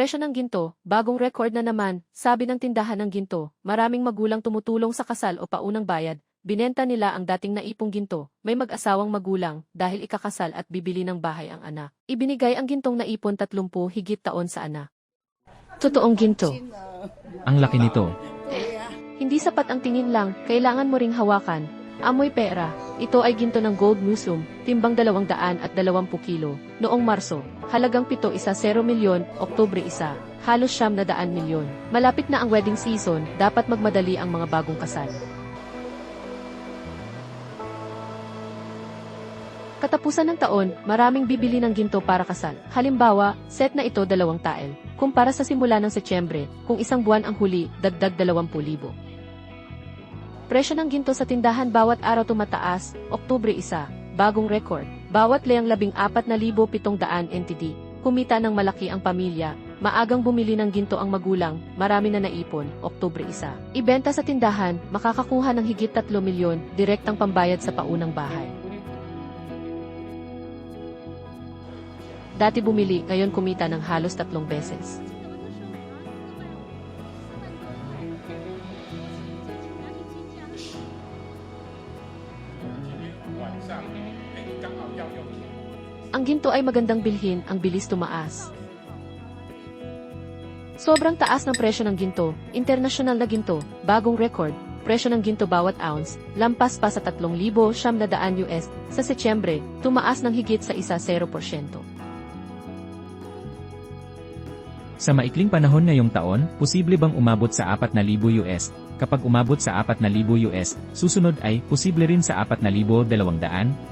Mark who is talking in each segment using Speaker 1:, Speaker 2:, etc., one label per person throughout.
Speaker 1: Presyo ng ginto, bagong record na naman, sabi ng tindahan ng ginto, maraming magulang tumutulong sa kasal o paunang bayad, binenta nila ang dating naipong ginto, may mag-asawang magulang, dahil ikakasal at bibili ng bahay ang anak. Ibinigay ang gintong naipon 30 higit taon sa anak. Totoong ginto.
Speaker 2: Ang laki nito.
Speaker 1: Hindi sapat ang tingin lang, kailangan mo ring hawakan. Amoy pera. Ito ay ginto ng Gold Museum, timbang 200 at 20 kilo. Noong Marso, halagang 7 isa 0 milyon, Oktubre isa, halos siyam na daan milyon. Malapit na ang wedding season, dapat magmadali ang mga bagong kasal. Katapusan ng taon, maraming bibili ng ginto para kasal. Halimbawa, set na ito dalawang tael. Kumpara sa simula ng Setyembre, kung isang buwan ang huli, dagdag 20,000. Presyo ng ginto sa tindahan bawat araw tumataas, Oktubre isa, bagong record. Bawat leyang 14,700 NTD, kumita ng malaki ang pamilya, maagang bumili ng ginto ang magulang, marami na naipon, Oktubre isa. Ibenta sa tindahan, makakakuha ng higit 3 milyon, direktang pambayad sa paunang bahay. Dati bumili, ngayon kumita ng halos tatlong beses. Ang ginto ay magandang bilhin, ang bilis tumaas. Sobrang taas ng presyo ng ginto, internasyonal na ginto, bagong record, presyo ng ginto bawat ounce, lampas pa sa 3,000 siyam na daan US, sa Setyembre, tumaas ng higit sa isa 0%.
Speaker 2: Sa maikling panahon ngayong taon, posible bang umabot sa 4,000 US? Kapag umabot sa 4,000 US, susunod ay posible rin sa 4,200,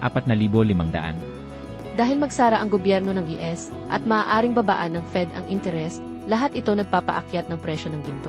Speaker 2: 4,500.
Speaker 1: Dahil magsara ang gobyerno ng US at maaaring babaan ng Fed ang interest, lahat ito nagpapaakyat ng presyo ng ginto.